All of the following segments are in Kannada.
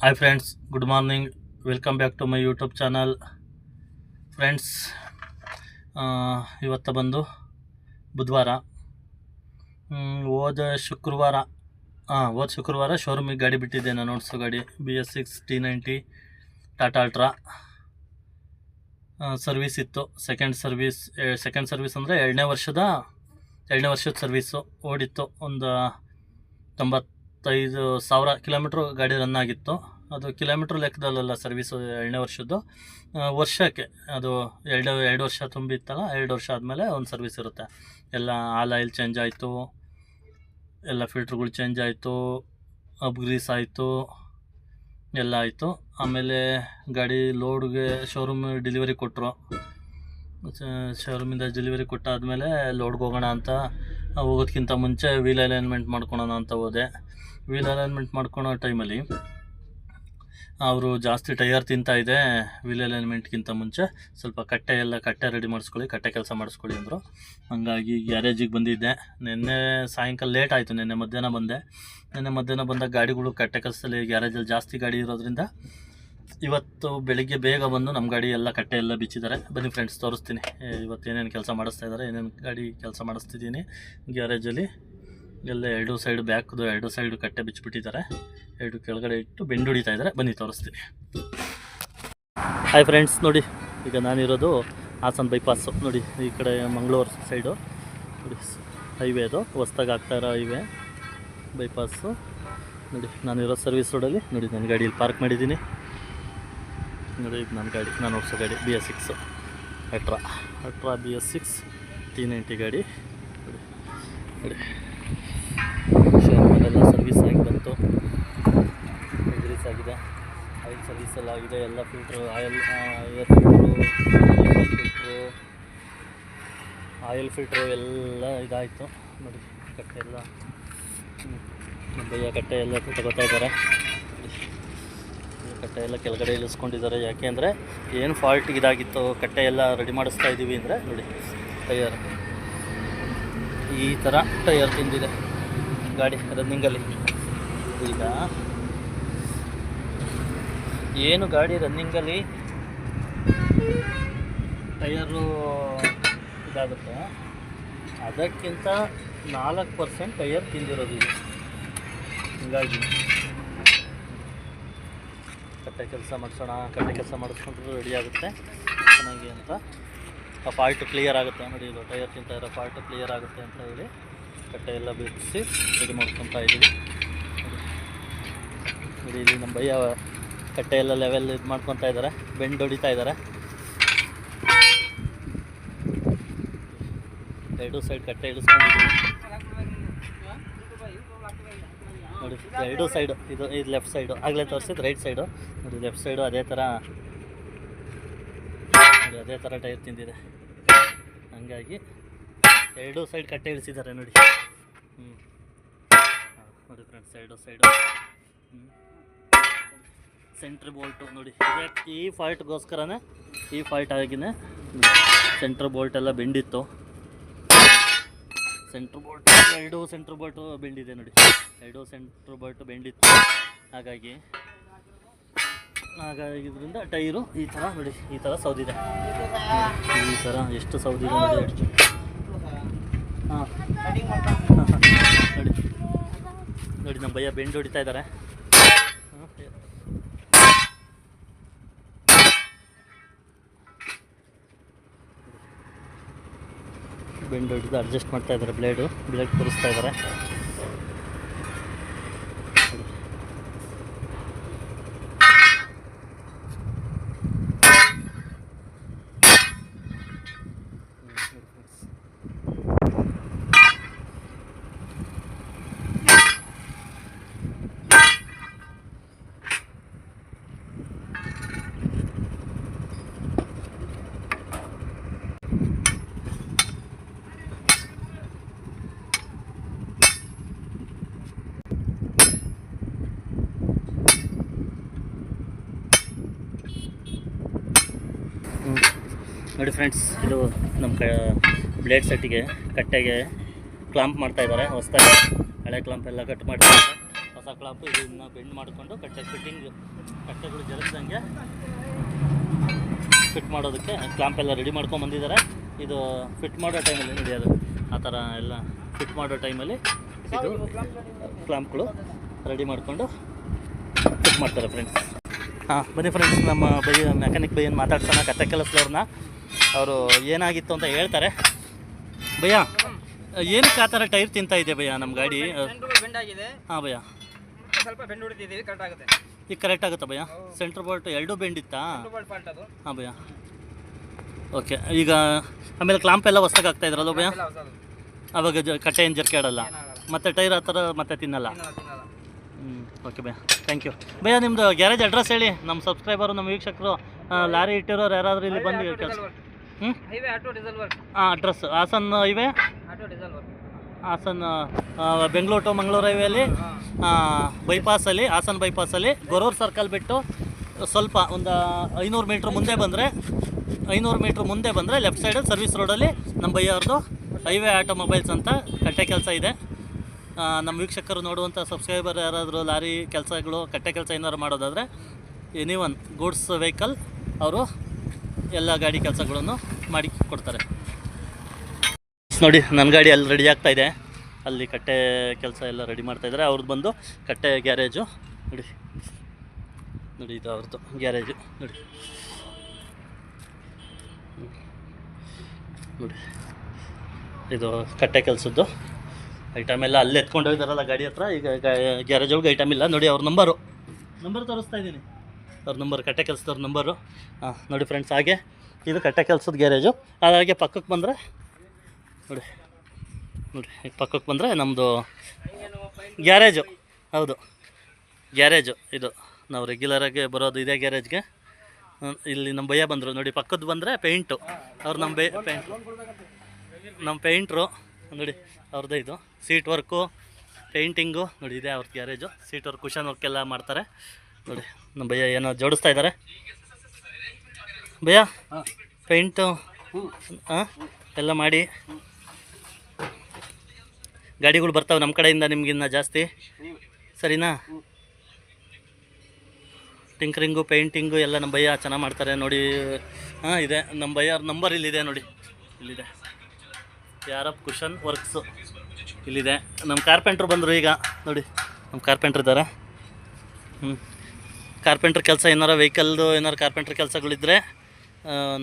Hi friends good morning welcome back to my YouTube channel friends ಇವತ್ತು ಬಂದು ಬುಧವಾರ. ಹೋದ ಶುಕ್ರವಾರ ಹಾಂ ಹೋದ ಶುಕ್ರವಾರ ಶೋರೂಮಿಗೆ ಗಾಡಿ ಬಿಟ್ಟಿದ್ದೆ ನಾನು, ನೋಡ್ಸೋ ಗಾಡಿ. B S six T ninety Tata ultra service ಇತ್ತು. ಸೆಕೆಂಡ್ ಸರ್ವಿಸ್ ಸೆಕೆಂಡ್ ಸರ್ವಿಸ್ ಅಂದರೆ ಎರಡನೇ ವರ್ಷದ ಎರಡನೇ ವರ್ಷದ ಸರ್ವೀಸು ಓಡಿತ್ತು. ಒಂದು ತೊಂಬತ್ತೈದು ಸಾವಿರ ಕಿಲೋಮೀಟ್ರ್ ಗಾಡಿ ರನ್ ಆಗಿತ್ತು. ಅದು ಕಿಲೋಮೀಟ್ರ್ ಲೆಕ್ಕದಲ್ಲ ಸರ್ವಿಸ್ ಎರಡನೇ ವರ್ಷದ್ದು. ವರ್ಷಕ್ಕೆ ಅದು ಎರಡು ಎರಡು ವರ್ಷ ತುಂಬಿತ್ತಲ್ಲ, ಎರಡು ವರ್ಷ ಆದಮೇಲೆ ಒಂದು ಸರ್ವಿಸ್ ಇರುತ್ತೆ. ಎಲ್ಲ ಆಲ್ ಆಯಿಲ್ ಚೇಂಜ್ ಆಯಿತು. ಎಲ್ಲ ಫಿಲ್ಟ್ರ್ಗಳು ಚೇಂಜ್ ಆಯಿತು. ಅಪ್ಗ್ರೀಸ್ ಆಯಿತು. ಎಲ್ಲ ಆಯಿತು. ಆಮೇಲೆ ಗಾಡಿ ಲೋಡ್ಗೆ ಶೋರೂಮ್ ಡೆಲಿವರಿ ಕೊಟ್ಟರು ಶೋರೂಮಿಂದ ಡೆಲಿವರಿ ಕೊಟ್ಟಾದಮೇಲೆ ಲೋಡ್ಗೆ ಹೋಗೋಣ ಅಂತ ಹೋಗೋದಕ್ಕಿಂತ ಮುಂಚೆ ವೀಲ್ ಅಲೈನ್ಮೆಂಟ್ ಮಾಡ್ಕೊಳೋಣ ಅಂತ ಹೋದೆ. ವೀಲ್ ಅಲೈನ್ಮೆಂಟ್ ಮಾಡ್ಕೊಳೋ ಟೈಮಲ್ಲಿ ಅವರು ಜಾಸ್ತಿ ಟೈರ್ ತಿಂತಾ ಇದೆ, ವೀಲ್ ಅಲೈನ್ಮೆಂಟ್ಗಿಂತ ಮುಂಚೆ. ಸ್ವಲ್ಪ ಕಟ್ಟೆ ಎಲ್ಲ ಕಟ್ಟೆ ರೆಡಿ ಮಾಡಿಸ್ಕೊಳ್ಳಿ, ಕಟ್ಟೆ ಕೆಲಸ ಮಾಡಿಸ್ಕೊಳ್ಳಿ ಅಂದರು. ಹಂಗಾಗಿ ಗ್ಯಾರೇಜಿಗೆ ಬಂದಿದ್ದೆ. ನಿನ್ನೆ ಸಾಯಂಕಾಲ ಲೇಟ್ ಆಯಿತು, ನಿನ್ನೆ ಮಧ್ಯಾಹ್ನ ಬಂದೆ. ನಿನ್ನೆ ಮಧ್ಯಾಹ್ನ ಬಂದಾಗ ಗಾಡಿಗಳು ಕಟ್ಟೆ ಕೆಲಸದಲ್ಲಿ ಗ್ಯಾರೇಜಲ್ಲಿ ಜಾಸ್ತಿ ಗಾಡಿ ಇರೋದ್ರಿಂದ ಇವತ್ತು ಬೆಳಿಗ್ಗೆ ಬೇಗ ಬಂದು ನಮ್ಮ ಗಾಡಿ ಎಲ್ಲ ಕಟ್ಟೆ ಎಲ್ಲ ಬಿಚ್ಚಿದ್ದಾರೆ. ಬನ್ನಿ ಫ್ರೆಂಡ್ಸ್ ತೋರಿಸ್ತೀನಿ. ಇವತ್ತು ಏನೇನು ಕೆಲಸ ಮಾಡಿಸ್ತಾ ಇದ್ದಾರೆ ಏನೇನು ಗಾಡಿ ಕೆಲಸ ಮಾಡಿಸ್ತಿದ್ದೀನಿ. ಗ್ಯಾರೇಜಲ್ಲಿ ಎಲ್ಲ ಎರಡು ಸೈಡ್ ಬ್ಯಾಕ್ದು ಎರಡು ಸೈಡ್ ಕಟ್ಟೆ ಬಿಚ್ಚಿಬಿಟ್ಟಿದ್ದಾರೆ. ಎರಡು ಕೆಳಗಡೆ ಇಟ್ಟು ಬೆಂಡು ಹೊಡಿತಾ ಇದ್ದಾರೆ. ಬನ್ನಿ, ತೋರಿಸ್ತೀನಿ. ಹಾಯ್ ಫ್ರೆಂಡ್ಸ್ ನೋಡಿ, ಈಗ ನಾನಿರೋದು ಹಾಸನ್ ಬೈಪಾಸು ನೋಡಿ, ಈ ಕಡೆ ಮಂಗಳೂರು ಸೈಡು ನೋಡಿ ಹೈವೇ ಅದು. ಹೊಸ್ದಾಗಿ ಆಗ್ತಾ ಇರೋ ಹೈವೇ ಬೈಪಾಸು ನೋಡಿ, ನಾನಿರೋ ಸರ್ವಿಸ್ ರೋಡಲ್ಲಿ ನೋಡಿ ನನ್ನ ಗಾಡಿಯಲ್ಲಿ ಪಾರ್ಕ್ ಮಾಡಿದ್ದೀನಿ. ನೋಡಿ, ಇದು ನನ್ನ ಗಾಡಿ. ನಾನು ಓಡಿಸೋ ಗಾಡಿ B S six ultra ultra B S six T ninety ಗಾಡಿ. ನೋಡಿ ನೋಡಿ. ಆಯಿಲ್ ಸರ್ವಿಸ್ ಎಲ್ಲ ಆಗಿದೆ ಎಲ್ಲ filter oil air filter filter oil filter ಎಲ್ಲ ಇದಾಯಿತು. ನೋಡಿ, ಕಟ್ಟೆ ಎಲ್ಲ. ಭಯ್ಯ ಕಟ್ಟೆ ಎಲ್ಲ ತಗೋತಾ ಇದ್ದಾರೆ. ಕಟ್ಟೆ ಎಲ್ಲ ಕೆಳಗಡೆ ಇಳಿಸ್ಕೊಂಡಿದ್ದಾರೆ. ಯಾಕೆ ಅಂದರೆ ಏನು ಫಾಲ್ಟ್ ಇದಾಗಿತ್ತು, ಕಟ್ಟೆ ಎಲ್ಲ ರೆಡಿ ಮಾಡಿಸ್ತಾ ಇದ್ದೀವಿ ಅಂದರೆ ನೋಡಿ ಟೈಯರ್ ಈ ಥರ ಟೈಯರ್ ತಿಂದಿದೆ. ಗಾಡಿ ರನ್ನಿಂಗಲ್ಲಿ ಈಗ ಏನು ಗಾಡಿ ರನ್ನಿಂಗಲ್ಲಿ ಟೈರು ಇದಾಗುತ್ತೆ. ಅದಕ್ಕಿಂತ ನಾಲ್ಕು ಪರ್ಸೆಂಟ್ ಟೈರ್ ತಿಂದಿರೋದು ಇದು. ಹೀಗಾಗಿ ಕಟ್ಟೆ ಕೆಲಸ ಮಾಡಿಸೋಣ, ಕಟ್ಟೆ ಕೆಲಸ ಮಾಡಿಸ್ಕೊಂಡ್ರೆ ರೆಡಿ ಆಗುತ್ತೆ. ಚೆನ್ನಾಗಿ ಅಂತ. ಆ ಫಾಲ್ಟ್ ಕ್ಲಿಯರ್ ಆಗುತ್ತೆ ನೋಡಿ ಇದು ಟೈರ್ ತಿಂತ ಇರೋ ಫಾಲ್ಟ್ ಕ್ಲಿಯರ್ ಆಗುತ್ತೆ ಅಂತ ಹೇಳಿ ಕಟ್ಟೆ ಎಲ್ಲ ಬಿಡಿಸಿ ರೆಡಿ ಮಾಡ್ಕೊತಾ ಇದ್ದೀವಿ ನೋಡಿ ಇಲ್ಲಿ ನಮ್ಮ ಭಯ್ಯ ಕಟ್ಟೆ ಎಲ್ಲ ಲೆವೆಲ್ ಇದು ಮಾಡ್ಕೊತಾ ಇದ್ದಾರೆ ಬೆಂಡ್ ಹೊಡಿತಾ ಇದ್ದಾರೆ ಎರಡು ಸೈಡ್ ಕಟ್ಟೆ ಇಳಿಸ್ಕೊಂಡಿದ್ದೀವಿ ನೋಡಿ, ಎರಡು ಸೈಡು ಇದು ಇದು ಲೆಫ್ಟ್ ಸೈಡು ಆಗಲೇ ತೋರಿಸಿದ್ದು ರೈಟ್ ಸೈಡು ನೋಡಿ ಲೆಫ್ಟ್ ಸೈಡು ಅದೇ ಥರ ನೋಡಿ, ಅದೇ ಥರ ಟೈರ್ ತಿಂದಿದೆ. ಹಂಗಾಗಿ ಎರಡು ಸೈಡ್ ಕಟ್ಟೆ ಇಳಿಸಿದ್ದಾರೆ ನೋಡಿ. ಹ್ಞೂ ನೋಡಿ ಫ್ರೆಂಡ್ಸ್ ಎರಡು ಸೈಡು ಹ್ಞೂ ಸೆಂಟ್ರ್ ಬೋಲ್ಟು ನೋಡಿ. ಈ ಫಾಲ್ಟ್ಗೋಸ್ಕರನೇ ಈ ಫಾಲ್ಟ್ ಆಗಿನೇ ಸೆಂಟ್ರ್ ಬೋಲ್ಟ್ ಎಲ್ಲ ಬೆಂಡಿತ್ತು. ಸೆಂಟ್ರ್ ಬೋಲ್ಟ್ ಎರಡು ಸೆಂಟ್ರ್ ಬೋಲ್ಟು ಬೆಂಡಿದೆ ನೋಡಿ. ಎರಡು ಸೆಂಟ್ರ್ ಬೋಲ್ಟ್ ಬೆಂಡಿತ್ತು. ಹಾಗಾಗಿ ಹಾಗಾಗಿ ಇದರಿಂದ ಟೈರು ಈ ಥರ ನೋಡಿ, ಈ ಥರ ಸೌದಿದೆ. ಈ ಥರ ಎಷ್ಟು ಸೌದಿದೆ ನೋಡಿ ಹಾಂ. ನೋಡಿ ನೋಡಿ, ನಮ್ಮ ಭಯ್ಯ ಬೆಂಡ್ ಹೊಡಿತಾ ಇದ್ದಾರೆ ಹಾಂ ಬೆಂಡ್ ಹಿಡಿದು ಅಡ್ಜಸ್ಟ್ ಮಾಡ್ತಾ ಇದ್ದಾರೆ ಬ್ಲೇಡು ಬ್ಲೇಡ್ ಕೂರಿಸ್ತಾ ಇದ್ದಾರೆ. ನೋಡಿ ಫ್ರೆಂಡ್ಸ್ ಇದು ನಮ್ಮ ಕ ಬ್ಲೇಡ್ ಸೆಟ್ಟಿಗೆ ಕಟ್ಟೆಗೆ ಕ್ಲಾಂಪ್ ಮಾಡ್ತಾ ಇದ್ದಾರೆ ಹೊಸ್ದಾಗಿ. ಹಳೆ ಕ್ಲಾಂಪ್ ಎಲ್ಲ ಕಟ್ ಮಾಡ್ತಾ ಇದ್ದಾರೆ ಹೊಸ ಕ್ಲಾಂಪ್ ಇದು ಇದನ್ನ ಬೆಂಡ್ ಮಾಡಿಕೊಂಡು ಕಟ್ಟೆ ಫಿಟ್ಟಿಂಗ್ ಕಟ್ಟೆಗಳು ಜರುಗ್ದಂಗೆ ಫಿಟ್ ಮಾಡೋದಕ್ಕೆ ಕ್ಲಾಂಪ್ ಎಲ್ಲ ರೆಡಿ ಮಾಡ್ಕೊಂಡು ಬಂದಿದ್ದಾರೆ. ಇದು ಫಿಟ್ ಮಾಡೋ ಟೈಮಲ್ಲಿ ನಡೆಯೋದು ಆ ಥರ ಎಲ್ಲ ಫಿಟ್ ಮಾಡೋ ಟೈಮಲ್ಲಿ ಇದು ಕ್ಲಾಂಪ್ಗಳು ರೆಡಿ ಮಾಡಿಕೊಂಡು ಫಿಟ್ ಮಾಡ್ತಾರೆ ಫ್ರೆಂಡ್ಸ್ ಹಾಂ, ಬನ್ನಿ ಫ್ರೆಂಡ್ಸ್ ನಮ್ಮ ಬೈ ಮೆಕ್ಯಾನಿಕ್ ಬೈಯನ್ನು ಮಾತಾಡ್ಸೋಣ ಕತ್ತೆ ಕೆಲಸದವ್ರನ್ನ. ಅವರು ಏನಾಗಿತ್ತು ಅಂತ ಹೇಳ್ತಾರೆ. ಭಯ್ಯ ಏನಕ್ಕೆ ಆ ಥರ ಟೈರ್ ತಿಂತಾ ಇದೆ ಭಯ್ಯ ನಮ್ಮ ಗಾಡಿ? ಹಾಂ ಭಯ್ಯ. ಸ್ವಲ್ಪ ಬೆಂಡ್ ಹೊಡಿತಿದ್ದೀವಿ ಕರೆಕ್ಟ್ ಆಗುತ್ತೆ. ಈಗ ಕರೆಕ್ಟ್ ಆಗುತ್ತಾ ಭಯ್ಯ? ಸೆಂಟ್ರ್ ಬೋಲ್ಟ್ ಎರಡೂ ಬೆಂಡ್ ಇತ್ತಾ? ಹಾಂ ಭಯ್ಯ. ಓಕೆ ಈಗ ಆಮೇಲೆ ಕ್ಲಾಂಪ್ ಎಲ್ಲ ಹೊಸ್ದಾಗಿ ಆಗ್ತಾ ಇದ್ರಲ್ಲ ಭಯ್ಯ? ಅವಾಗ ಜ ಕಟ್ಟೆ ಏನು ಜರ್ಕೆ ಆಡಲ್ಲ ಮತ್ತೆ ಟೈರ್ ಆ ಥರ ಮತ್ತೆ ತಿನ್ನಲ್ಲ? ಹ್ಞೂ ಓಕೆ ಭಯ್ಯ. ಥ್ಯಾಂಕ್ ಯು ಭಯ್ಯ ನಿಮ್ಮದು ಗ್ಯಾರೇಜ್ ಅಡ್ರೆಸ್ ಹೇಳಿ. ನಮ್ಮ ಸಬ್ಸ್ಕ್ರೈಬರು ನಮ್ಮ ವೀಕ್ಷಕರು ಲಾರಿ ಇಟ್ಟಿರೋರು ಯಾರಾದರೂ ಇಲ್ಲಿ ಬಂದು ಕೆಲಸ ಹಾಂ address Hassan highway? Hassan Bengaluru to Mangaluru ಹೈವೇಲಿ? ಬೈಪಾಸಲ್ಲಿ ಹಾಸನ್ ಬೈಪಾಸಲ್ಲಿ ಗೊರೂರು ಸರ್ಕಲ್ ಬಿಟ್ಟು ಸ್ವಲ್ಪ ಒಂದು ಐನೂರು ಮೀಟ್ರ್ ಮುಂದೆ ಬಂದರೆ ಐನೂರು ಮೀಟ್ರ್ ಮುಂದೆ ಬಂದರೆ ಲೆಫ್ಟ್ ಸೈಡಲ್ಲಿ ಸರ್ವಿಸ್ ರೋಡಲ್ಲಿ ನಮ್ಮ ಬೈಯವ್ರದ್ದು ಹೈವೇ ಆಟೋಮೊಬೈಲ್ಸ್ ಅಂತ ಕಟ್ಟೆ ಕೆಲಸ ಇದೆ. ನಮ್ಮ ವೀಕ್ಷಕರು ನೋಡುವಂಥ ಸಬ್ಸ್ಕ್ರೈಬರ್ ಯಾರಾದರೂ ಲಾರಿ ಕೆಲಸಗಳು ಕಟ್ಟೆ ಕೆಲಸ ಏನಾದ್ರು ಮಾಡೋದಾದರೆ ಎನಿ ಒನ್ ಗೂಡ್ಸ್ ವೆಹಿಕಲ್ ಅವರು ಎಲ್ಲ ಗಾಡಿ ಕೆಲಸಗಳನ್ನು ಮಾಡಿ ಕೊಡ್ತಾರೆ. ನೋಡಿ ನನ್ನ ಗಾಡಿ ಅಲ್ಲಿ ರೆಡಿ ಆಗ್ತಾ ಇದೆ. ಅಲ್ಲಿ ಕಟ್ಟೆ ಕೆಲಸ ಎಲ್ಲ ರೆಡಿ ಮಾಡ್ತಾ ಇದ್ದಾರೆ ಅವ್ರದ್ದು ಬಂದು ಕಟ್ಟೆ ಗ್ಯಾರೇಜು. ನೋಡಿ. ನೋಡಿ, ಇದು ಅವ್ರದ್ದು ಗ್ಯಾರೇಜು. ನೋಡಿ. ನೋಡಿ. ಇದು ಕಟ್ಟೆ ಕೆಲಸದ್ದು. ಐಟಮ್ ಎಲ್ಲ ಅಲ್ಲಿ ಎತ್ಕೊಂಡು ಹೋಗಿದಾರಲ್ಲ ಗಾಡಿ ಹತ್ರ. ಈಗ ಗ್ಯಾರೇಜ್ ಒಳಗೆ ಐಟಮ್ ಇಲ್ಲ. ನೋಡಿ, ಅವ್ರ ನಂಬರು ನಂಬರ್ ತೋರಿಸ್ತಾ ಇದ್ದೀನಿ. ಅವ್ರ ನಂಬರ್ ಕಟ್ಟೆ ಕೆಲಸದವ್ರ ನಂಬರು ನೋಡಿ ಫ್ರೆಂಡ್ಸ್ ಹಾಗೆ. ಇದು ಕಟ್ಟೆ ಕೆಲಸದ ಗ್ಯಾರೇಜು ಹಾಗೆ ಪಕ್ಕಕ್ಕೆ ಬಂದರೆ, ನೋಡಿ ನೋಡಿ ಪಕ್ಕಕ್ಕೆ ಬಂದರೆ ನಮ್ಮದು ಗ್ಯಾರೇಜು ಹೌದು ಗ್ಯಾರೇಜು ಇದು. ನಾವು ರೆಗ್ಯುಲರಾಗಿ ಬರೋದು ಇದೇ ಗ್ಯಾರೇಜ್ಗೆ ಇಲ್ಲಿ ನಮ್ಮ ಭಯ್ಯ ಬಂದರು. ನೋಡಿ, ಪಕ್ಕದ ಬಂದರೆ ಪೇಂಟು ಅವ್ರು ನಮ್ಮ ಬೇ ಪೇಂಟ್ ನಮ್ಮ ಪೇಂಟ್ರು ನೋಡಿ ಅವ್ರದ್ದೇ ಇದು. ಸೀಟ್ ವರ್ಕು ಪೇಂಟಿಂಗು ನೋಡಿ, ಇದೆ ಅವ್ರದ್ದು ಗ್ಯಾರೇಜು ಸೀಟ್ ವರ್ಕ್ ಕುಷನ್ ವರ್ಕೆಲ್ಲ ಮಾಡ್ತಾರೆ. ನೋಡಿ, ನಮ್ಮ ಭಯ್ಯ ಏನೋ ಜೋಡಿಸ್ತಾ ಇದ್ದಾರೆ. ಭಯ್ಯ, ಪೇಂಟು ಹಾಂ ಎಲ್ಲ ಮಾಡಿ. ಗಾಡಿಗಳು ಬರ್ತಾವೆ ನಮ್ಮ ಕಡೆಯಿಂದ ನಿಮಗಿನ್ನ ಜಾಸ್ತಿ. ಸರಿನಾ? ಟಿಂಕರಿಂಗು, ಪೇಂಟಿಂಗು ಎಲ್ಲ ನಮ್ಮ ಭಯ್ಯ ಚೆನ್ನಾಗಿ ಮಾಡ್ತಾರೆ ನೋಡಿ. ಹಾಂ ಇದೆ. ನಮ್ಮ ಭಯ್ಯ ನಂಬರ್ ಇಲ್ಲಿದೆ ನೋಡಿ. ಇಲ್ಲಿದೆ. ಯಾರಪ್ ಕುಷನ್ ವರ್ಕ್ಸು. ಇಲ್ಲಿದೆ. ನಮ್ಮ ಕಾರ್ಪೆಂಟ್ರು ಬಂದರು ಈಗ. ನೋಡಿ, ನಮ್ಮ ಕಾರ್ಪೆಂಟ್ರ್ ಇದ್ದಾರೆ ಹ್ಞೂ ಕಾರ್ಪೆಂಟ್ರ್ ಕೆಲಸ, ಏನಾರ ವೆಹಿಕಲ್ದು ಏನಾರು ಕಾರ್ಪೆಂಟ್ರ್ ಕೆಲಸಗಳಿದ್ದರೆ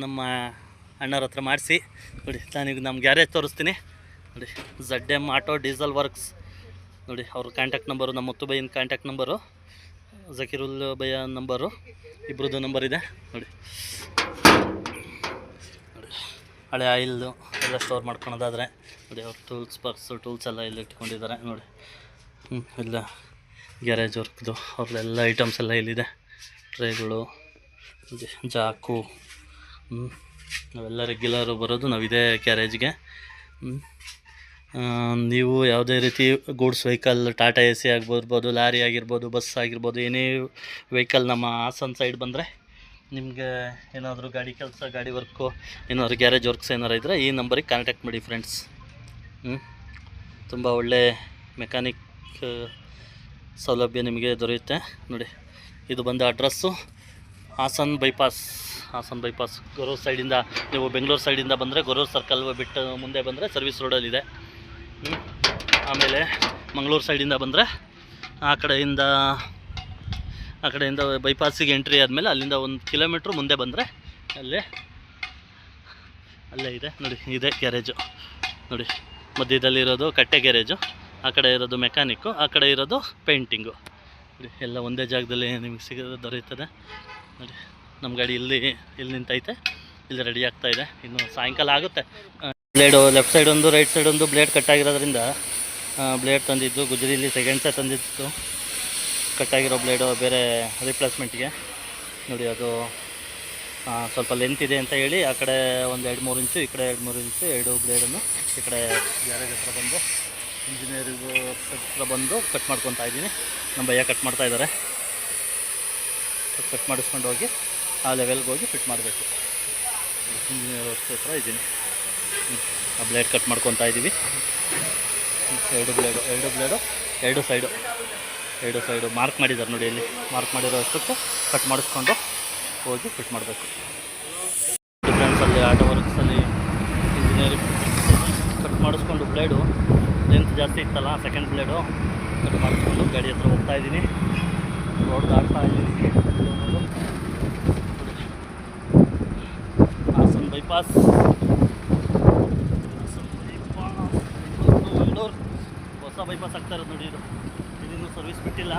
ನಮ್ಮ ಅಣ್ಣವ್ರ ಹತ್ರ ಮಾಡಿಸಿ. ನೋಡಿ, ನಾನೀಗ ನಮ್ಮ ಗ್ಯಾರೇಜ್ ತೋರಿಸ್ತೀನಿ. ನೋಡಿ Z M auto diesel works ನೋಡಿ, ಅವ್ರ ಕಾಂಟ್ಯಾಕ್ಟ್ ನಂಬರು ನಮ್ಮ ಮುತ್ತು ಬೈಯನ ಕಾಂಟ್ಯಾಕ್ಟ್ ನಂಬರು ಝಕೀರುಲ್ ಬೈಯ ನಂಬರು ಇಬ್ಬರದ್ದು ನಂಬರ್ ಇದೆ. ನೋಡಿ. ನೋಡಿ, ಹಳೆ ಆಯಿಲ್ದು ಎಲ್ಲ ಸ್ಟೋರ್ ಮಾಡ್ಕೊಳೋದಾದರೆ, ನೋಡಿ, ಅವ್ರ ಟೂಲ್ಸ್ ಪರ್ಸು ಟೂಲ್ಸ್ ಎಲ್ಲ ಇಲ್ಲಿ ಇಟ್ಕೊಂಡಿದ್ದಾರೆ. ನೋಡಿ. ಹ್ಞೂ ಇಲ್ಲ ಗ್ಯಾರೇಜ್ ವರ್ಕ್ದು, ಅವ್ರದ್ದೆಲ್ಲ ಐಟಮ್ಸ್ ಎಲ್ಲ ಇಲ್ಲಿದೆ. ಟ್ರೇಗಳು ಜಾಕು ನಾವೆಲ್ಲ ರೆಗ್ಯುಲರು ಬರೋದು ನಾವು ಇದೇ ಗ್ಯಾರೇಜ್ಗೆ ನೀವು ಯಾವುದೇ ರೀತಿ goods vehicle Tata A C ಆಗಿರ್ಬೋದು ಲಾರಿ ಆಗಿರ್ಬೋದು ಬಸ್ ಆಗಿರ್ಬೋದು, ಏನೇ ವೆಹಿಕಲ್ ನಮ್ಮ ಹಾಸನ್ ಸೈಡ್ ಬಂದರೆ, ನಿಮಗೆ ಏನಾದರೂ ಗಾಡಿ ಕೆಲಸ, ಗಾಡಿ ವರ್ಕು ಏನಾದರೂ ಗ್ಯಾರೇಜ್ ವರ್ಕ್ಸ್ ಏನಾರು ಇದ್ದರೆ ಈ ನಂಬರಿಗೆ ಕಾಂಟ್ಯಾಕ್ಟ್ ಮಾಡಿ ಫ್ರೆಂಡ್ಸ್ ಹ್ಞೂ ತುಂಬ ಒಳ್ಳೆ ಮೆಕ್ಯಾನಿಕ್ ಸೌಲಭ್ಯ ನಿಮಗೆ ದೊರೆಯುತ್ತೆ. ನೋಡಿ, ಇದು ಬಂದ address. Hassan bypass Hassan bypass. Gorur ಸೈಡಿಂದ ನೀವು ಬೆಂಗಳೂರು ಸೈಡಿಂದ ಬಂದರೆ ಗೊರೂರು ಸರ್ಕಲ್ ಬಿಟ್ಟು ಮುಂದೆ ಬಂದರೆ ಸರ್ವಿಸ್ ರೋಡಲ್ಲಿದೆ. ಆಮೇಲೆ ಮಂಗಳೂರು ಸೈಡಿಂದ ಬಂದರೆ ಆ ಕಡೆಯಿಂದ ಆ ಕಡೆಯಿಂದ ಬೈಪಾಸಿಗೆ ಎಂಟ್ರಿ ಆದಮೇಲೆ ಅಲ್ಲಿಂದ ಒಂದು ಕಿಲೋಮೀಟ್ರ್ ಮುಂದೆ ಬಂದರೆ ಅಲ್ಲೇ ಅಲ್ಲೇ ಇದೆ. ನೋಡಿ, ಇದೆ ಗ್ಯಾರೇಜು. ನೋಡಿ, ಮಧ್ಯದಲ್ಲಿರೋದು ಕಟ್ಟೆ ಗ್ಯಾರೇಜು. ಆ ಕಡೆ ಇರೋದು ಮೆಕ್ಯಾನಿಕ್ಕು, ಆ ಕಡೆ ಇರೋದು ಪೇಂಟಿಂಗು. ನೋಡಿ, ಎಲ್ಲ ಒಂದೇ ಜಾಗದಲ್ಲಿ ನಿಮಗೆ ಸಿಗೋದು ದೊರೆಯುತ್ತದೆ. ನೋಡಿ ನಮ್ಮ ಗಾಡಿ ಇಲ್ಲಿ ಇಲ್ಲಿ ನಿಂತೈತೆ, ಇಲ್ಲಿ ರೆಡಿ ಆಗ್ತಾ ಇದೆ. ಇನ್ನು ಸಾಯಂಕಾಲ ಆಗುತ್ತೆ. ಬ್ಲೇಡು ಲೆಫ್ಟ್ ಸೈಡ್ ಒಂದು ರೈಟ್ ಸೈಡ್ ಒಂದು ಬ್ಲೇಡ್ ಕಟ್ಟಾಗಿರೋದ್ರಿಂದ ಬ್ಲೇಡ್ ತಂದಿದ್ದು, ಗುಜರಿಲಿ ಸೆಕೆಂಡ್ಸೇ ತಂದಿತ್ತು ಕಟ್ಟಾಗಿರೋ ಬ್ಲೇಡು ಬೇರೆ ರಿಪ್ಲೇಸ್ಮೆಂಟ್ಗೆ ನೋಡಿ, ಅದು ಸ್ವಲ್ಪ ಲೆಂತ್ ಇದೆ ಅಂತ ಹೇಳಿ, ಆ ಕಡೆ ಒಂದು ಎರಡು ಮೂರು ಇಂಚು ಈ ಕಡೆ ಎರಡು ಮೂರು ಇಂಚು ಎರಡು ಬ್ಲೇಡನ್ನು ಈ ಕಡೆ ಗ್ಯಾರೇಜ್ ಹತ್ರ ಬಂದು ಇಂಜಿನಿಯರಿಂಗು ಹತ್ರ ಬಂದು ಕಟ್ ಮಾಡ್ಕೊತಾ ಇದ್ದೀನಿ. ನಮ್ಮ ಭಯ್ಯ ಕಟ್ ಮಾಡ್ತಾ ಇದ್ದಾರೆ. ಕಟ್ ಮಾಡಿಸ್ಕೊಂಡು ಹೋಗಿ ಆ ಲೆವೆಲ್ಗೆ ಹೋಗಿ ಫಿಟ್ ಮಾಡಬೇಕು. ಇಂಜಿನಿಯರ್ ಹತ್ರ ಇದ್ದೀನಿ. ಆ ಬ್ಲೇಡ್ ಕಟ್ ಮಾಡ್ಕೊತಾ ಇದ್ದೀವಿ. ಎರಡು ಬ್ಲೇಡು ಎರಡು ಬ್ಲೇಡು ಎರಡು ಸೈಡು ಎರಡು ಸೈಡು ಮಾರ್ಕ್ ಮಾಡಿದ್ದಾರೆ ನೋಡಿ ಇಲ್ಲಿ. ಮಾರ್ಕ್ ಮಾಡಿರೋ ಅಷ್ಟಕ್ಕೆ ಕಟ್ ಮಾಡಿಸ್ಕೊಂಡು ಹೋಗಿ ಫಿಟ್ ಮಾಡಬೇಕು. ಡಿಫ್ರೆನ್ಸಲ್ಲಿ ಆಟೋ ವರ್ಕ್ಸಲ್ಲಿ ಇಂಜಿನಿಯರಿಂಗ್ ಕಟ್ ಮಾಡಿಸ್ಕೊಂಡು ಬ್ಲೇಡು ಲೆಂತ್ ಜಾಸ್ತಿ ಇತ್ತಲ್ಲ ಸೆಕೆಂಡ್ ಬ್ಲೇಡು ಕಟ್ ಮಾಡಿಸ್ಕೊಂಡು ಗಾಡಿ ಹತ್ರ ಹೋಗ್ತಾ ಇದ್ದೀನಿ. ರೋಡ್ ದಾಟ್ತಾ ಇದ್ದೀನಿ. ಹಾಸನ್ ಬೈಪಾಸ್ ಹೊಸ ಬೈಪಾಸ್ ಆಗ್ತಾ ಇರೋದು ನೋಡಿ ಇದು. ಸರ್ವಿಸ್ ಬಿಟ್ಟಿಲ್ಲ.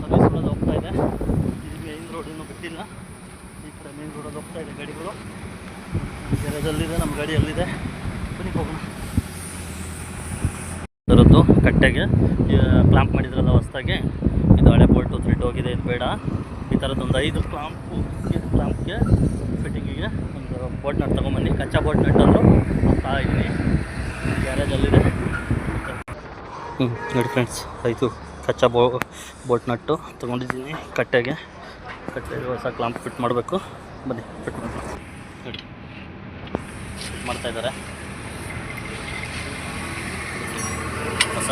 ಸರ್ವಿಸ್ ಮಾಡೋದು ಹೋಗ್ತಾ ಇದೆ. ಇದು ಮೇನ್ ರೋಡ್ ಇನ್ನೂ ಬಿಟ್ಟಿಲ್ಲ. ಈ ಕಡೆ ಮೇನ್ ರೋಡಲ್ಲಿ ಹೋಗ್ತಾ ಇದೆ ಗಾಡಿಗಳು. ಗ್ಯಾರೇಜಲ್ಲಿದೆ ನಮ್ಮ ಗಾಡಿ ಅಲ್ಲಿದೆ. ಬನ್ನಿ ಹೋಗೋಣ. ಕಟ್ಟೆಗೆ ಕ್ಲಾಂಪ್ ಮಾಡಿದ್ರಲ್ಲ ಹೊಸ್ದಾಗಿ. ಇದು ಹಳೆ ಬೋಲ್ಟು ಥ್ರೆಡ್ ಹೋಗಿದೆ, ಇದು ಬೇಡ. ಈ ಥರದ್ದು ಒಂದು ಐದು ಕ್ಲಾಂಪು ಕ್ಲಾಂಪ್ಗೆ ಫಿಟ್ಟಿಂಗಿಗೆ ಒಂದು ಬೋಟ್ ನಟ್ ತೊಗೊಂಬನ್ನಿ. ಕಚ್ಚಾ ಬೋಟ್ ನಟ್ ಅಂದರು ಇದ್ದೀನಿ. ಗ್ಯಾರೇಜಲ್ಲಿದೆ ಹ್ಞೂ ನೋಡಿ ಫ್ರೆಂಡ್ಸ್ ಆಯಿತು ಕಚ್ಚಾ ಬೋ ಬೋಟ್ ನಟ್ಟು ತೊಗೊಂಡಿದ್ದೀನಿ ಕಟ್ಟೆಗೆ. ಕಟ್ಟೆಗೆ ಹೊಸ ಕ್ಲಾಂಪ್ ಫಿಟ್ ಮಾಡಬೇಕು. ಬನ್ನಿ ಫಿಟ್ ಮಾಡಿ ನೋಡಿ ಫಿಟ್ ಮಾಡ್ತಾ ಇದ್ದಾರೆ ಹೊಸ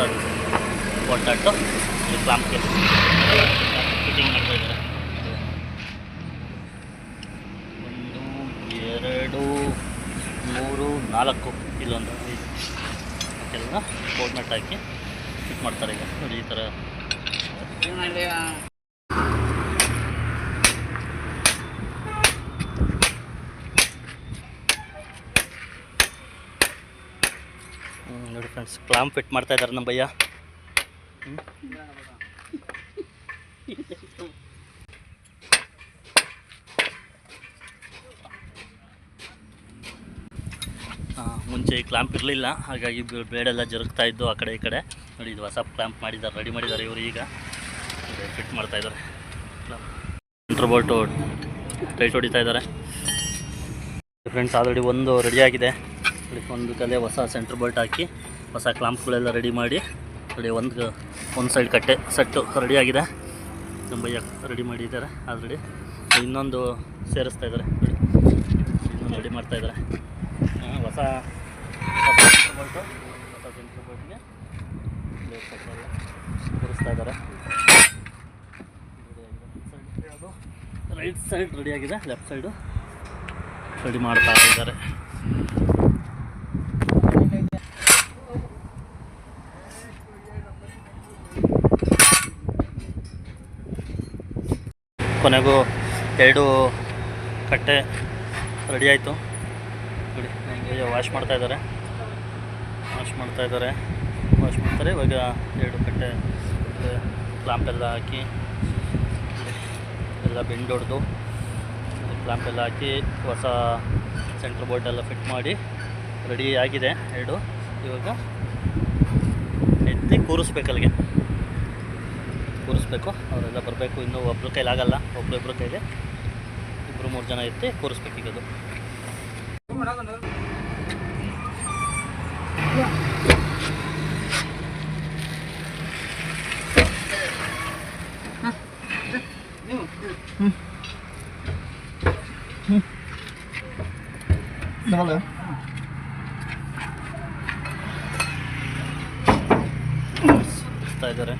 ಬೋಟ್ ನಟ್ಟು ಈ ಕ್ಲಾಂಪ್ಗೆ ಫಿಟ್ಟಿಂಗ್ ಒಂದು, ಎರಡು, ಮೂರು, ನಾಲ್ಕು ಇಲ್ಲೊಂದು ಐದು. ಬೋಟ್ ಹಾಕಿ ಫಿಟ್ ಮಾಡ್ತಾರೆ ಈಗ. ನೋಡಿ ಈ ಥರ ಹ್ಮ್, ನೋಡಿ ಫ್ರೆಂಡ್ಸ್ ಕ್ಲಾಂಪ್ ಫಿಟ್ ಮಾಡ್ತಾ ಇದ್ದಾರೆ ನಮ್ಮ ಭಯ್ಯ ಮುಂಚೆ ಈ ಕ್ಲಾಂಪ್ ಇರಲಿಲ್ಲ, ಹಾಗಾಗಿ ಬೇಡೆಲ್ಲ ಜರುಗ್ತಾ ಇದ್ದು ಆ ಕಡೆ ಈ ಕಡೆ. ನೋಡಿ, ಇದು ಹೊಸ ಕ್ಲಾಂಪ್ ಮಾಡಿದ್ದಾರೆ ರೆಡಿ ಮಾಡಿದ್ದಾರೆ ಇವರು ಈಗ. ಫಿಟ್ ಮಾಡ್ತಾ ಇದ್ದಾರೆ. ಇಂಟರ್ ಬೋಲ್ಟು ಟೈಟ್ ಹೊಡಿತಾ ಇದ್ದಾರೆ. ಫ್ರೆಂಡ್ಸ್ ಆಲ್ರೆಡಿ ಒಂದು ರೆಡಿಯಾಗಿದೆ ಒಂದು ಕಲೆ, ಹೊಸ ಸೆಂಟ್ರ್ ಬೋಲ್ಟ್ ಹಾಕಿ. ಹೊಸ ಕ್ಲಾಂಪ್ಗಳೆಲ್ಲ ರೆಡಿ ಮಾಡಿ ನೋಡಿ ಒಂದು ಒಂದು ಸೈಡ್ ಕಟ್ಟೆ, ಸೆಟ್ಟು ರೆಡಿಯಾಗಿದೆ ನಮ್ಮ ಬೈಯ ರೆಡಿ ಮಾಡಿದ್ದಾರೆ ಆಲ್ರೆಡಿ ಇನ್ನೊಂದು ಸೇರಿಸ್ತಾ ಇದ್ದಾರೆ. ಇನ್ನೊಂದು ರೆಡಿ ಮಾಡ್ತಾ ಇದ್ದಾರೆ. ಹೊಸ ತೋರಿಸ್ತಾ ಇದ್ದಾರೆ. ರೈಟ್ ಸೈಡ್ ರೆಡಿಯಾಗಿದೆ ಲೆಫ್ಟ್ ಸೈಡು ರೆಡಿ ಮಾಡ್ತಾ ಇದ್ದಾರೆ. ಕೊನೆಗೂ ಎರಡು ಕಟ್ಟೆ ರೆಡಿ ಆಯಿತು. ನೋಡಿ ಹಂಗೆ ವಾಶ್ ಮಾಡ್ತಾ ಇದ್ದಾರೆ. ವಾಶ್ ಮಾಡ್ತಾ ಇದ್ದಾರೆ. ವಾಶ್ ಮಾಡ್ತಾರೆ. ಇವಾಗ ಎರಡು ಕಟ್ಟೆ ಕ್ಲಾಂಪೆಲ್ಲ ಹಾಕಿ ಎಲ್ಲ ಬೆಂಡ್ ಹೊಡೆದು ಕ್ಲಾಂಪೆಲ್ಲ ಹಾಕಿ ಹೊಸ ಸೆಂಟ್ರ್ ಬೋರ್ಡ್ ಎಲ್ಲ ಫಿಟ್ ಮಾಡಿ ರೆಡಿ ಆಗಿದೆ ಎರಡು. ಇವಾಗ ಎತ್ತಿ ಕೂರಿಸ್ಬೇಕು ಅಲ್ಲಿಗೆ. ಕೂರಿಸ್ಬೇಕು. ಅವರೆಲ್ಲ ಬರಬೇಕು. ಇನ್ನೂ ಒಬ್ರ ಕೈಲಾಗಲ್ಲ. ಒಬ್ರಿಬ್ರ ಕೈಲಿ ಇಬ್ಬರು ಮೂರು ಜನ ಎತ್ತಿ ಕೂರಿಸ್ಬೇಕು ಈಗ ಅದು ಕೂರಿಸ್ತಾ ಇದ್ದಾರೆ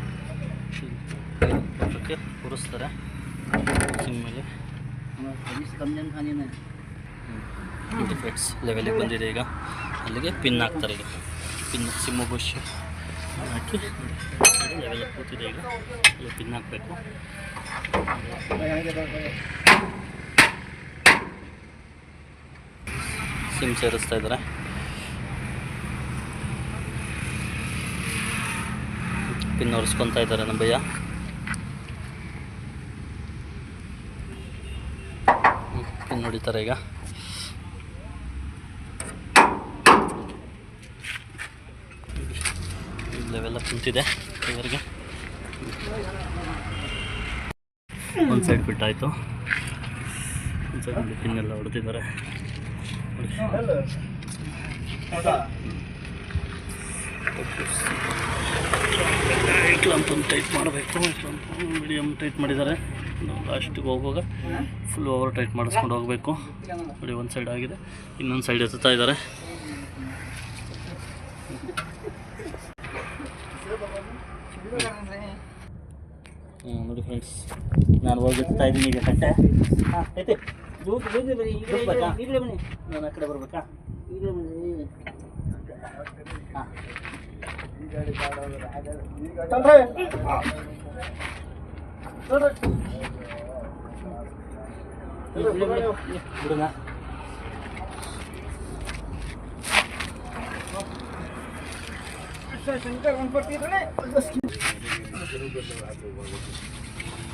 ಅದಕ್ಕೆ ಕೂರಿಸ್ತಾರೆ ಕೂರ್ಸಿದ ಮೇಲೆ ಡಿಫೆಕ್ಟ್ಸ್ ಲೆವೆಲಿಗೆ ಬಂದಿದೆ ಈಗ ಪಿನ್ ಹಾಕ್ತಾರೆ ಈಗ ಪಿನ್ ಸಿಮ್ಮು ಬುಷ್ ಹಾಕಿ. ಲೆವೆಲ್ ಕೂತಿದೆ ಈಗ. ಅಲ್ಲಿ ಪಿನ್ ಹಾಕಬೇಕು. ಸಿಮ್ ಸೇರಿಸ್ತಾ ಇದ್ದಾರೆ. ಪಿನ್ ಒರೆಸ್ಕೊತಾ ಇದ್ದಾರೆ ನಮ್ಮ ಭಯ್ಯ ಪಿನ್ ಹೊಡಿತಾರೆ ಈಗ. ಲೆವೆಲ್ಲ ಕುಂತಿದೆ ಇವರಿಗೆ ಒಂದು ಸೈಡ್ ಬಿಟ್ಟಾಯಿತು ಒಂದು ಸೈಡ್ ಎಲ್ಲ ಹೊಡೆದಿದ್ದಾರೆ ಒಂದು ಟೈಟ್ ಮಾಡಬೇಕು. ಮೀಡಿಯಮ್ ಟೈಟ್ ಮಾಡಿದ್ದಾರೆ. ಲಾಸ್ಟಿಗೆ ಹೋಗುವಾಗ ಫುಲ್ ಓವರ್ ಟೈಟ್ ಮಾಡಿಸ್ಕೊಂಡು ಹೋಗಬೇಕು. ನೋಡಿ ಒಂದು ಸೈಡ್ ಆಗಿದೆ. ಇನ್ನೊಂದು ಸೈಡ್ ಎತ್ತುತ್ತಾ ಇದ್ದಾರೆ ಹ್ಮ್, ನೋಡಿ ಫ್ರೆಂಡ್ಸ್ ನಾನು ಹೋಗಿ ಎತ್ತಾ ಇದ್ದೀನಿ ಈಗ ಕಟ್ಟೆ ಹಾಂ ಐತೆ ಬರ್ಬೇಕಾ? ನಾನು ಆ ಕಡೆ ಬರ್ಬೇಕಾ? ಹಾಂ. ಬಿಡೋಣ. ಶಂಕರ್ ಒಂದು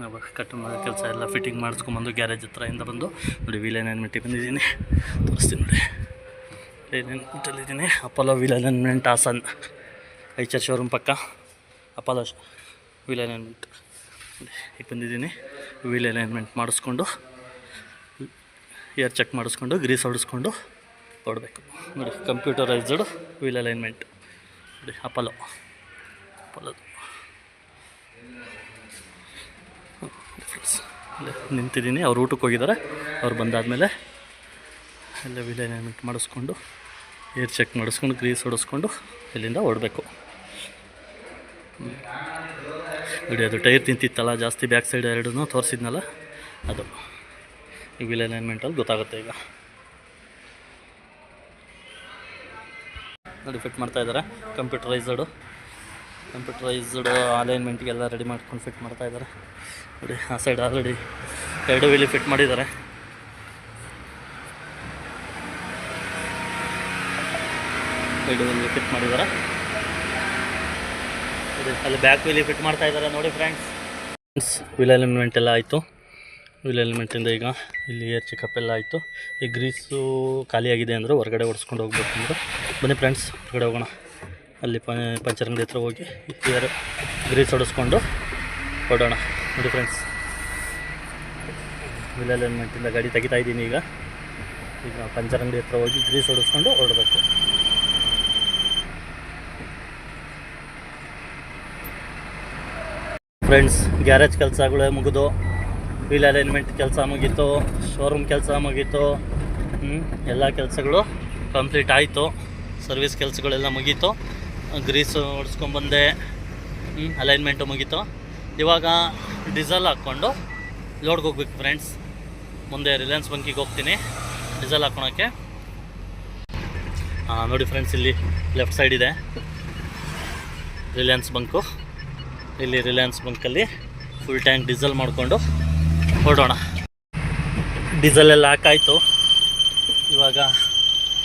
ನಾವು ಕಟ್ ಮಾಡೋ ಕೆಲಸ ಎಲ್ಲ ಫಿಟ್ಟಿಂಗ್ ಮಾಡಿಸ್ಕೊಂಬಂದು ಗ್ಯಾರೇಜ್ ಹತ್ರ ಇಂದ ಬಂದು ನೋಡಿ ವೀಲ್ ಅಲೈನ್ಮೆಂಟಿಗೆ ಬಂದಿದ್ದೀನಿ. ತೋರಿಸ್ತೀನಿ ನೋಡಿ. ಅಲೈನ್ಮೆಂಟಲ್ಲಿದ್ದೀನಿ Apollo wheel alignment Hassan Eicher showroom ಪಕ್ಕ. ಅಪೋಲೋ ವೀಲ್ ಅಲೈನ್ಮೆಂಟ್ ಈಗ ಬಂದಿದ್ದೀನಿ. ವೀಲ್ ಅಲೈನ್ಮೆಂಟ್ ಮಾಡಿಸ್ಕೊಂಡು ಏರ್ ಚೆಕ್ ಮಾಡಿಸ್ಕೊಂಡು ಗ್ರೀಸ್ ಹೊಡಿಸ್ಕೊಂಡು ಕೊಡಬೇಕು ನೋಡಿ ಕಂಪ್ಯೂಟರೈಸ್ಡ್ ವೀಲ್ ಅಲೈನ್ಮೆಂಟ್ ನೋಡಿ ಅಪೋಲೋ ಅಪೋಲೋದು ಫ್ರೆಂಡ್ಸ್ ಅಲ್ಲೇ ನಿಂತಿದ್ದೀನಿ. ಅವ್ರು ಊಟಕ್ಕೆ ಹೋಗಿದ್ದಾರೆ. ಅವ್ರು ಬಂದಾದಮೇಲೆ ಎಲ್ಲ ವಿಲ್ ಅಲೈನ್ಮೆಂಟ್ ಮಾಡಿಸ್ಕೊಂಡು ಏರ್ ಚೆಕ್ ಮಾಡಿಸ್ಕೊಂಡು ಗ್ರೀಸ್ ಹೊಡಿಸ್ಕೊಂಡು ಇಲ್ಲಿಂದ ಹೊಡಬೇಕು ನೋಡಿ, ಅದು ಟೈರ್ ತಿಂತಿತ್ತಲ್ಲ, ಜಾಸ್ತಿ ಬ್ಯಾಕ್ ಸೈಡ್ ಎರಡೂ ತೋರಿಸಿದ್ನಲ್ಲ, ಅದು. ಈ ವೀಲ್ ಅಲೈನ್ಮೆಂಟಲ್ಲಿ ಗೊತ್ತಾಗುತ್ತೆ ಈಗ. ನೋಡಿ ಫಿಟ್ ಮಾಡ್ತಾ ಇದ್ದಾರೆ. ಕಂಪ್ಯೂಟರೈಸ್ಡು ಕಂಪ್ಯೂಟರೈಸ್ಡ್ ಅಲೈನ್ಮೆಂಟ್ಗೆಲ್ಲ ರೆಡಿ ಮಾಡ್ಕೊಂಡು ಫಿಟ್ ಮಾಡ್ತಾ ಇದ್ದಾರೆ. ನೋಡಿ, ಆ ಸೈಡ್ ಆಲ್ರೆಡಿ ಎರಡು ವೀಲಿ ಫಿಟ್ ಮಾಡಿದ್ದಾರೆ. ಎರಡು ವೀಲಿ ಫಿಟ್ ಮಾಡಿದ್ದಾರೆ. ಅಲ್ಲಿ ಬ್ಯಾಕ್ ವೀಲಿ ಫಿಟ್ ಮಾಡ್ತಾ ಇದ್ದಾರೆ ನೋಡಿ ಫ್ರೆಂಡ್ಸ್ ಫ್ರೆಂಡ್ಸ್ ವೀಲ್ ಅಲೈನ್ಮೆಂಟ್ ಎಲ್ಲ ಆಯಿತು. ವೀಲ್ ಎಲಿಮೆಂಟಿಂದ ಈಗ ಇಲ್ಲಿ ಏರ್ ಚೆಕಪ್ ಎಲ್ಲ ಆಯಿತು. ಈ ಗ್ರೀಸು ಖಾಲಿಯಾಗಿದೆ ಅಂದರೆ ಹೊರಗಡೆ ಓಡಿಸ್ಕೊಂಡು ಹೋಗ್ಬೇಕು ಅಂದರೆ ಬನ್ನಿ ಫ್ರೆಂಡ್ಸ್ ಹೊರಗಡೆ ಹೋಗೋಣ. ಅಲ್ಲಿ ಪಂಚರ್ ಅಂಗಡಿ ಹತ್ರ ಹೋಗಿ ಯಾರು ಗ್ರೀಸ್ ಹೊಡಿಸ್ಕೊಂಡು ಹೊಡೋಣ. ನೋಡಿ ಫ್ರೆಂಡ್ಸ್ ವಿಲ್ ಅಲೈನ್ಮೆಂಟಿಂದ ಗಾಡಿ ತೆಗಿತಾ ಇದ್ದೀನಿ ಈಗ. ಈಗ ಪಂಚರ್ ಅಂಗಡಿ ಹತ್ರ ಹೋಗಿ ಗ್ರೀಸ್ ಹೊಡಿಸ್ಕೊಂಡು ಹೊರಡಬೇಕು. ಫ್ರೆಂಡ್ಸ್ ಗ್ಯಾರೇಜ್ ಕೆಲಸಗಳೇ ಮುಗಿದು ವೀಲ್ ಅಲೈನ್ಮೆಂಟ್ ಕೆಲಸ ಮುಗೀತು ಶೋರೂಮ್ ಕೆಲಸ ಮುಗೀತು ಎಲ್ಲ ಕೆಲಸಗಳು ಕಂಪ್ಲೀಟ್ ಆಯಿತು. ಸರ್ವಿಸ್ ಕೆಲಸಗಳೆಲ್ಲ ಮುಗೀತು. ಗ್ರೀಸು ಹೊಡ್ಸ್ಕೊಂಬಂದೆ ಅಲೈನ್ಮೆಂಟು ಮುಗೀತು. ಇವಾಗ ಡೀಸೆಲ್ ಹಾಕ್ಕೊಂಡು ಲೋಡ್ಗೆ ಹೋಗ್ಬೇಕು ಫ್ರೆಂಡ್ಸ್ ಮುಂದೆ ರಿಲಯನ್ಸ್ ಬಂಕಿಗೆ ಹೋಗ್ತೀನಿ. ಡೀಸೆಲ್ ಹಾಕ್ಕೊಳಕ್ಕೆ ನೋಡಿ ಫ್ರೆಂಡ್ಸ್ ಇಲ್ಲಿ ಲೆಫ್ಟ್ ಸೈಡ್ ಇದೆ. ರಿಲಯನ್ಸ್ ಬಂಕು ಇಲ್ಲಿ ರಿಲಯನ್ಸ್ ಬಂಕಲ್ಲಿ ಫುಲ್ ಟ್ಯಾಂಕ್ ಡೀಸೆಲ್ ಮಾಡಿಕೊಂಡು ಹೊರಡೋಣ. ಡೀಸೆಲ್ ಎಲ್ಲ ಹಾಕಾಯಿತು. ಇವಾಗ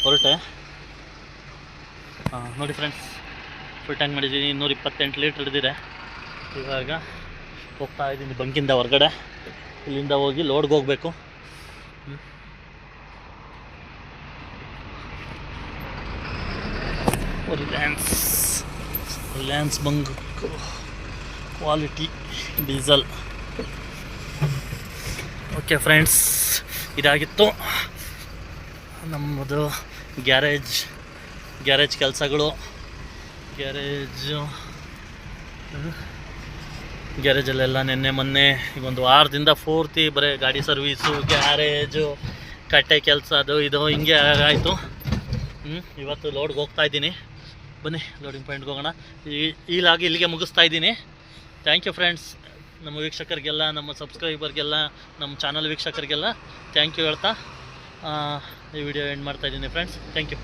ಹೊರಟೆ. ನೋಡಿ ಫ್ರೆಂಡ್ಸ್ ಫುಲ್ ಟ್ಯಾಂಕ್ ಮಾಡಿದ್ದೀನಿ ಇನ್ನೂರ ಇಪ್ಪತ್ತೆಂಟು ಲೀಟ್ರ್ ಹಿಡಿದಿದೆ. ಇವಾಗ ಹೋಗ್ತಾ ಇದ್ದೀನಿ ಬಂಕಿಂದ ಹೊರಗಡೆ. ಇಲ್ಲಿಂದ ಹೋಗಿ ಲೋಡ್ಗೆ ಹೋಗಬೇಕು. Reliance Reliance bunk quality diesel okay friends ಇದಾಗಿತ್ತು. ನಮ್ಮದು ಗ್ಯಾರೇಜ್ ಗ್ಯಾರೇಜ್ ಕೆಲಸಗಳು. ಗ್ಯಾರೇಜು. ಗ್ಯಾರೇಜಲ್ಲೆಲ್ಲ ನಿನ್ನೆ ಮೊನ್ನೆ ಈಗ ಒಂದು ವಾರದಿಂದ ಪೂರ್ತಿ ಬರೀ ಗಾಡಿ ಸರ್ವೀಸು, ಗ್ಯಾರೇಜು, ಕಟ್ಟೆ ಕೆಲಸ ಅದು ಇದು, ಹಿಂಗೆ ಆಯಿತು. ಹ್ಞೂ ಇವತ್ತು ಲೋಡ್ಗೆ ಹೋಗ್ತಾ ಇದ್ದೀನಿ. ಬನ್ನಿ, ಲೋಡಿಂಗ್ ಪಾಯಿಂಟ್ಗೆ ಹೋಗೋಣ. ಈ ಈಲಾಗಿ ಇಲ್ಲಿಗೆ ಮುಗಿಸ್ತಾ ಇದ್ದೀನಿ. Thank you friends. ನಮ್ಮ ವೀಕ್ಷಕರಿಗೆಲ್ಲ, ನಮ್ಮ ಸಬ್ಸ್ಕ್ರೈಬರ್ಗೆಲ್ಲ, ನಮ್ಮ ಚಾನಲ್ ವೀಕ್ಷಕರಿಗೆಲ್ಲ ಥ್ಯಾಂಕ್ ಯು ಹೇಳ್ತಾ ಈ ವಿಡಿಯೋ ಎಂಡ್ ಮಾಡ್ತಾ ಇದ್ದೀನಿ ಫ್ರೆಂಡ್ಸ್. Thank you.